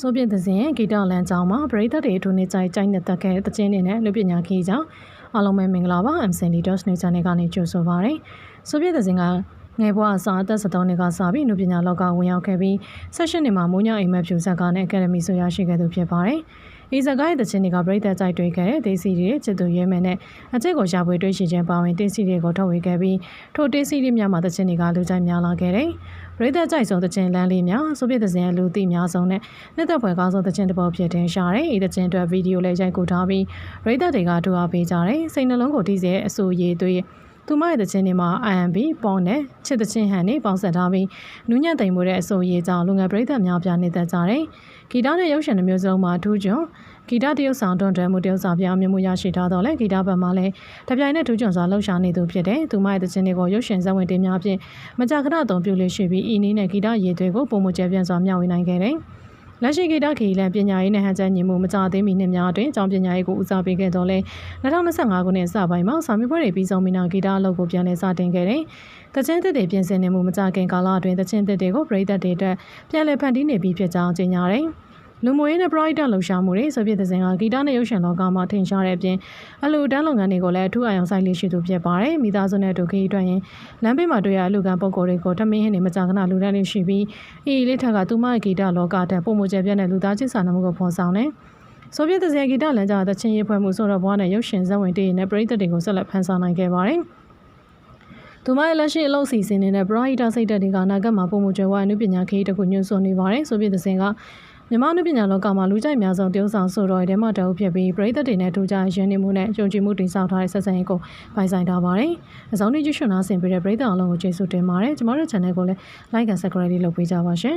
ဆိုပြတဲ့စဉ်ဂီတလမ်းကြောင်းမှာပရိသတ်တွေအထူးနေကြိုက်ကြိုက်နေတတ်ခဲ့တဲ့တခြင်းတွေနဲ့လူပညာခီးကြောင်းအားလုံးပဲမင်္ဂလာပါ MCN Leaders နေချန်နယ်ကနေကြိုဆိုပါရစေ။ဆိုပြတဲ့စဉ်ကငယ်ဘဝအစားအသက်73နှစ်ကစပြီးလူပညာလောကဝင်ရောက်ခဲ့ပြီးဆက်ရှင်တွေမှာမိုးညအိမ်မက်ဖြူဇက်ကနဲ့အကယ်ဒမီဆိုရရှိခဲ့သူဖြစ်ပါတယ်။ ဤဇက်ကားရဲ့တခြင်းတွေကပရိသတ်ကြိုက်တွေ့ခဲ့တဲ့ဒေစီတွေချစ်သူရဲမယ်နဲ့အချစ်ကိုရှာဖွေတွေ့ရှိခြင်းပါဝင်ဒေစီတွေကိုထုတ်ဝေခဲ့ပြီးထိုဒေစီတွေများမှာတခြင်းတွေကလူကြိုက်များလာခဲ့တယ်။ပရိသတ်ကြိုက်ဆုံးတခြင်းလမ်းလေးများဆိုပြတဲ့စဉ်ရဲ့လူသိများဆုံးနဲ့နှစ်သက်ဖွယ်ကောင်းဆုံးတခြင်းတစ်ပုဒ်ဖြစ်တင်ရှာတယ်။ဤတခြင်းအတွက်ဗီဒီယိုလေးရိုက်ကူထားပြီးပရိသတ်တွေကတူအားပေးကြတယ်။စိတ်နှလုံးကိုထိစေအဆူရည်သွေး သူမရဲ့တခြင်းတွေမှာ IMB ပေါနဲ့ချစ်တခြင်းဟန်တွေပေါင်းဆက်ထားပြီးနူးညံ့သိမ်မှုတဲ့အဆိုရည်ကြောင့်လူငယ်ပရိသတ်များပြားနေတတ်ကြတယ်။ဂီတနဲ့ရုပ်ရှင်တစ်မျိုးစုံမှာထူးချွန်ဂီတတရုပ်ဆောင်တွန်းတွဲမှုတရုပ်ဆောင်ပြအောင်မြင်မှုရရှိထားတော့လေဂီတဘက်မှာလည်းတပြိုင်နက်ထူးချွန်စွာလှုပ်ရှားနေသူဖြစ်တဲ့သူမရဲ့တခြင်းတွေကိုရုပ်ရှင်ဇာတ်ဝင်တင်များဖြင့်မကြာခဏအသုံးပြုလို့ရှိပြီးဤနည်းနဲ့ဂီတရည်သွေးကိုပုံမကျပြန့်စွာမျှဝေနိုင်ခဲ့တယ်။ လက်ရှိဂီတခီလန်ပညာရေးနဲ့ဟန်ချက်ညီမှုမကြသေးမီနှစ်များအတွင်းကျောင်းပညာရေးကိုဦးစားပေးခဲ့တော့လဲ2025ခုနှစ်စပိုင်းမှာစာမေးပွဲတွေပြီးဆုံးပြီးနောက်ဂီတအလုပ်ကိုပြန်လည်စတင်ခဲ့တယ်။တချင်းသစ်တွေပြင်ဆင်နေမှုမကြခင်ကာလအတွင်းတချင်းသစ်တွေကိုပြည်သက်တွေအတွက်ပြန်လည်ဖန်တီးနေပြီးဖြစ်ကြောင်းကြေညာတယ်။ လူမျိုးရေးနဲ့ပရိုက်တာလှူရှာမှုတွေဆိုပြတဲ့စဉ်ကဂီတနဲ့ရုပ်ရှင်လောကမှာထင်ရှားတဲ့အပြင်အလူတန်းလုပ်ငန်းတွေကိုလည်းအထူးအာရုံစိုက်လေးရှိသူဖြစ်ပါတယ်။မိသားစုနဲ့ဒုက္ခအတွက်ရင်လမ်းဘေးမှာတွေ့ရအလူကပုံကိုယ်တွေကိုထမင်းဟင်းတွေမကြာခဏလူတန်းလေးရှိပြီးအီလေးထက်ကသူမရဲ့ဂီတလောကတဲ့ပုံမကျပြတဲ့လူသားချင်းစာနာမှုကိုဖော်ဆောင်တယ်။ဆိုဗီယက်သဇင်ဂီတလမ်းကြောင်းသချင်းရေးဖွဲ့မှုဆိုတော့ဘွားနဲ့ရုပ်ရှင်ဇာတ်ဝင်တည်နဲ့ပရိသတ်တွေကိုဆက်လက်ဖန်ဆောင်နိုင်ခဲ့ပါတယ်။သူမရဲ့လက်ရှိအလုပ်စီစဉ်နေတဲ့ Bright စိတ်တက်တွေကအနာဂတ်မှာပုံမှုကျွဲဝါအနုပညာခေတ်တခုညွှန်ဆိုနေပါတယ်ဆိုပြတဲ့စဉ်က မြန်မာနုပညာလောကမှာလူကြိုက်များဆုံးတရုပ်ဆောင်ဆိုတော့တဲမတအုပ်ဖြစ်ပြီးပရိသတ်တွေနဲ့ထူးခြားရင်းနှီးမှုနဲ့ကြုံကြည်မှုတင်ဆောင်ထားတဲ့ဆက်ဆံရေးကိုပိုင်ဆိုင်ထားပါတယ်။အစောင်းနေ့ကျွရှင်နာဆင်ပေးတဲ့ပရိသတ်အားလုံးကိုကျေးဇူးတင်ပါတယ်။ကျမတို့ channel ကိုလည်း like and subscribe လုပ်ပေးကြပါရှင်